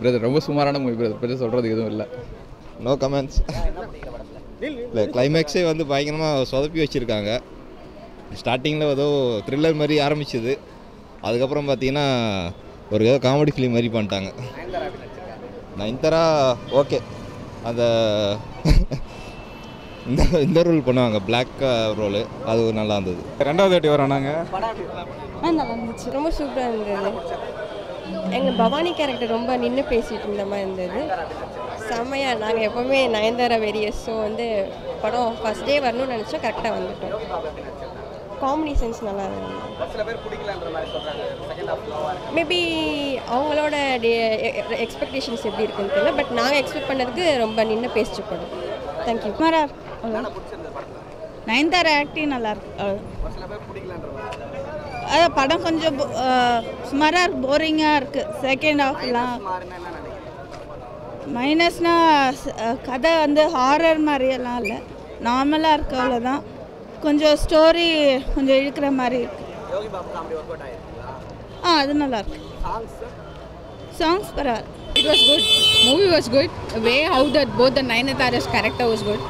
Brother ரொம்ப சுமாரான movie brother brother சொல்கிறதுக்கு எதுவும் இல்லை. நோ கமெண்ட்ஸ் இல்லை கிளைமேக்ஸே வந்து பயங்கரமாக சொதப்பி வச்சுருக்காங்க. ஸ்டார்டிங்கில் ஏதோ த்ரில்லர் மாதிரி ஆரம்பிச்சது. அதுக்கப்புறம் பார்த்தீங்கன்னா ஒரு ஏதோ காமெடி ஃபிலிம் மாதிரி பண்ணிட்டாங்க. நயன்தாரா ஓகே அந்த இந்த இந்த ரோல் பண்ணுவாங்க பிளாக் ரோலு அது ஒரு நல்லா இருந்தது. ரெண்டாவது வாட்டி வரோம் நாங்கள் ஆ நல்லா இருந்துச்சு? ரொம்ப சூப்பராக இருந்தது. எங்கள் பவானி கேரக்டர் ரொம்ப நின்று பேசிகிட்டு இருந்த மாதிரி இருந்தது. செம்மையாக நாங்கள் எப்போவுமே நயன்தாரா வெரியஸ் ஸோ வந்து படம் ஃபஸ்ட் டே வரணும்னு நினச்சோம் கரெக்டாக வந்துட்டோம். காமெடி சென்ஸ் நல்லா இருந்தது. மேபி அவங்களோட எக்ஸ்பெக்டேஷன்ஸ் எப்படி இருக்குன்னு தெரியல பட் நாங்கள் எக்ஸ்பெக்ட் பண்ணதுக்கு ரொம்ப நின்று பேசிச்சு படம். தேங்க்யூ குமாரா நயன்தாரா ஆக்டிங் நல்லா இருக்கு. படம் கொஞ்சம் போ- அஹ், சுமாரா இருக்கு. போரிங்காக இருக்கு செகண்ட் ஹாஃப்லாம் மைனஸ்னா கதை வந்து ஹாரர் மாதிரியெல்லாம் இல்லை. நார்மலாக இருக்கு அவ்வளோதான் கொஞ்சம் ஸ்டோரி கொஞ்சம் இழுக்கிற மாதிரி இருக்கு. ஆ அது நல்லா இருக்கு. சாங்ஸ் பரவாயில்ல. It was good. Movie was good. The way how that both the Nayanthara's character was good.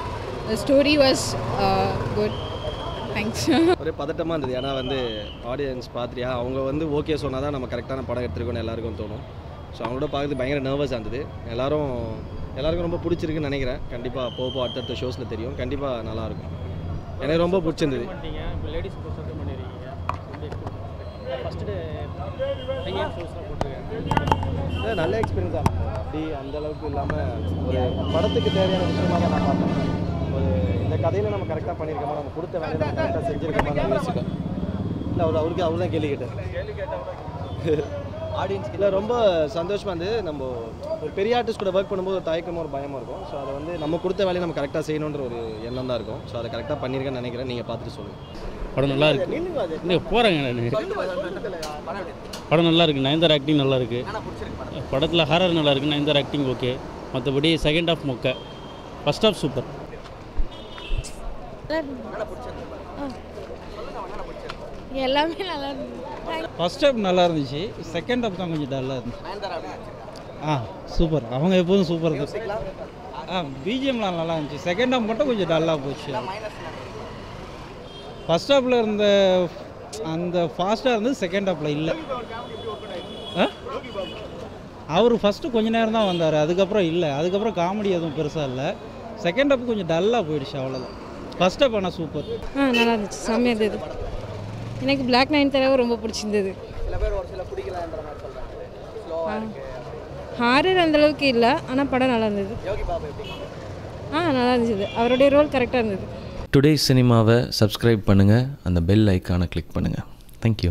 The story Thanks. ஒரே பதட்டமாக இருந்தது. ஏன்னா வந்து ஆடியன்ஸ் பார்த்துறியா அவங்க வந்து ஓகே சொன்னால் தான் நம்ம கரெக்டான படம் எடுத்துருக்கோம்னு எல்லாருக்கும் தோணும். ஸோ அவங்களோட பார்க்குறது பயங்கர நர்வஸாக இருந்தது. எல்லாரும் எல்லாருக்கும் ரொம்ப பிடிச்சிருக்குன்னு நினைக்கிறேன். கண்டிப்பாக போக போக அடுத்தடுத்த ஷோஸில் தெரியும். கண்டிப்பாக நல்லாயிருக்கும் எனக்கு ரொம்ப பிடிச்சிருந்தது. நல்ல எக்ஸ்பீரியன்ஸ் தான் அப்படி அந்த அளவுக்கு இல்லாமல் ஒரு படத்துக்கு தேவையான விஷயமாக நான் பார்த்தேன். ஒரு இந்த கதையில் நம்ம கரெக்டாக பண்ணியிருக்கோமா நம்ம கொடுத்த வேலையை நம்ம கரெக்டாக செஞ்சுருக்கோமா நான் யோசிப்பேன் இல்லை அவர் அவருக்கு அவர் தான் கேள்வி கேட்டார். ஆடியன்ஸ் இல்லை ரொம்ப சந்தோஷமாக இருந்து நம்ம ஒரு பெரிய ஆர்டிஸ்ட் கூட ஒர்க் பண்ணும்போது ஒரு தயக்கமாக ஒரு பயமாக இருக்கும். ஸோ அதை வந்து நம்ம கொடுத்த வேலையை நம்ம கரெக்டாக செய்யணுன்ற ஒரு எண்ணம் தான் இருக்கும். ஸோ அதை கரெக்டாக பண்ணியிருக்கேன்னு நினைக்கிறேன். நீங்கள் பார்த்துட்டு சொல்லுங்கள் படம் நல்லா இருக்கு. இல்லை போகிறேங்க நான். படம் நல்லா இருக்கு. நயன்தார் ஆக்டிங் நல்லா இருக்கு. படத்தில் ஹாரர் நல்லா இருக்கு. நயன்தார் ஆக்டிங் ஓகே மற்றபடி செகண்ட் ஹாஃப் மொக்க. ஃபர்ஸ்ட் ஹாஃப் சூப்பர் எல்லாமே நல்லா இருந்தது ஃபர்ஸ்ட் ஹாப் நல்லா இருந்துச்சு. செகண்ட் ஹாப் தான் கொஞ்சம் டல்லாக இருந்துச்சு. ஆ சூப்பர் அவங்க எப்போதும் சூப்பர் ஆ பிஜிஎம்லாம் நல்லா இருந்துச்சு. செகண்ட் ஹாப் மட்டும் கொஞ்சம் டல்லாக போச்சு. ஃபர்ஸ்ட் ஹாப்பில் இருந்த அந்த ஃபாஸ்ட்டாக இருந்தது செகண்ட் ஹாப்பில் இல்லை. ஆ? அவர் ஃபஸ்ட்டு கொஞ்ச நேரம் தான் வந்தார். அதுக்கப்புறம் இல்லை. அதுக்கப்புறம் காமெடி எதுவும் பெருசாக இல்லை. செகண்ட் ஹாப் கொஞ்சம் டல்லாக போயிடுச்சு அவ்வளோதான் ஃபர்ஸ்ட் ஹாப் ஆனால் சூப்பர் ஆ நல்லா இருந்துச்சு. செம்மையாக இருந்தது. எனக்கு பிளாக் நைன் தடவை ரொம்ப பிடிச்சிருந்தது. ஹாரர் அந்த அளவுக்கு இல்லை ஆனால் படம் நல்லா இருந்தது. ஆ நல்லா இருந்துச்சு. அவருடைய ரோல் கரெக்டாக இருந்தது. டுடே சினிமாவை சப்ஸ்கிரைப் பண்ணுங்கள் அந்த பெல் ஐக்கானை கிளிக் பண்ணுங்கள் தேங்க்யூ